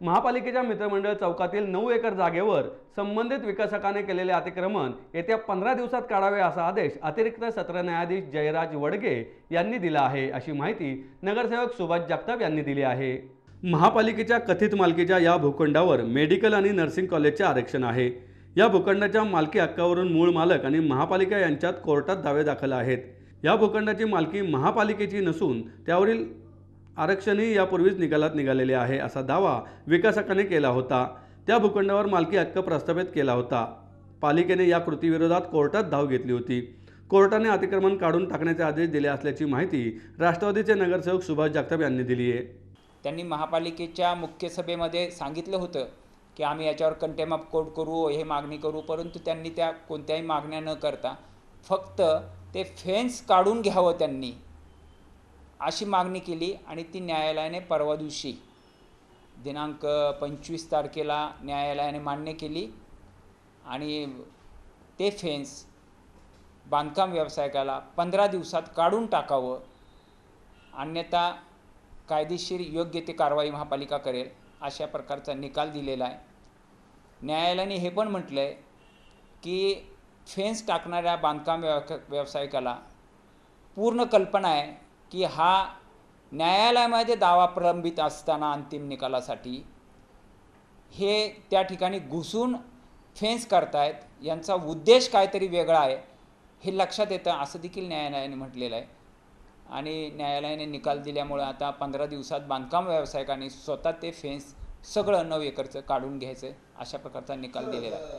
महापालिकेच्या मित्रमंडळ चौकातील नऊ एकर जागेवर संबंधित विकासकाने केलेले अतिक्रमण येत्या पंधरा दिवसात काढावे असा आदेश अतिरिक्त सत्र न्यायाधीश जयराज वडगे यांनी दिला आहे अशी माहिती नगरसेवक सुभाष जगताप यांनी दिली आहे. महापालिकेच्या कथित मालकीच्या या भूखंडावर मेडिकल आणि नर्सिंग कॉलेजचे आरक्षण आहे. या भूखंडाच्या मालकी हक्कावरून मूळ मालक आणि महापालिका यांच्यात कोर्टात दावे दाखल आहेत. या भूखंडाची मालकी महापालिकेची नसून त्यावरील आरक्षणही यापूर्वीच निकालात निघालेले आहे असा दावा विकासकाने केला होता. त्या भूखंडावर मालकी हक्क प्रस्थापित केला होता. पालिकेने या कृतीविरोधात कोर्टात धाव घेतली होती. कोर्टाने अतिक्रमण काढून टाकण्याचे आदेश दिले असल्याची माहिती राष्ट्रवादीचे नगरसेवक सुभाष जगताप यांनी दिली आहे. त्यांनी महापालिकेच्या मुख्य सभेमध्ये सांगितलं होतं की आम्ही याच्यावर कंटेम ऑफ कोर्ट करू हे मागणी करू परंतु त्यांनी त्या कोणत्याही मागण्या न करता फक्त ते फेन्स काढून घ्यावं त्यांनी. अशी मागणी केली आणि ती न्यायालयाने परवा दिवशी दिनांक पंचवीस तारखेला न्यायालयाने मान्य केली आणि ते फेन्स बांधकाम व्यावसायिकाला पंधरा दिवसात काढून टाकावं अन्यथा कायदेशीर योग्य ते कारवाई महापालिका करेल अशा प्रकारचा निकाल दिलेला आहे. न्यायालयाने हे पण म्हटलं आहे की फेन्स टाकणाऱ्या बांधकाम व्यव व्यावसायिकाला पूर्ण कल्पना आहे की हा न्यायालयामध्ये दावा प्रलंबित असताना अंतिम निकालासाठी हे त्या ठिकाणी घुसून फेन्स करतायत. यांचा उद्देश काहीतरी वेगळा आहे. हे लक्षात येतं. असं देखील न्यायालयाने म्हटलेलं आहे. आणि न्यायालयाने निकाल दिल्यामुळे आता पंधरा दिवसात बांधकाम व्यावसायिकांनी स्वतः ते फेन्स सगळं नऊ एकरचं काढून घ्यायचं अशा प्रकारचा निकाल दिलेला आहे.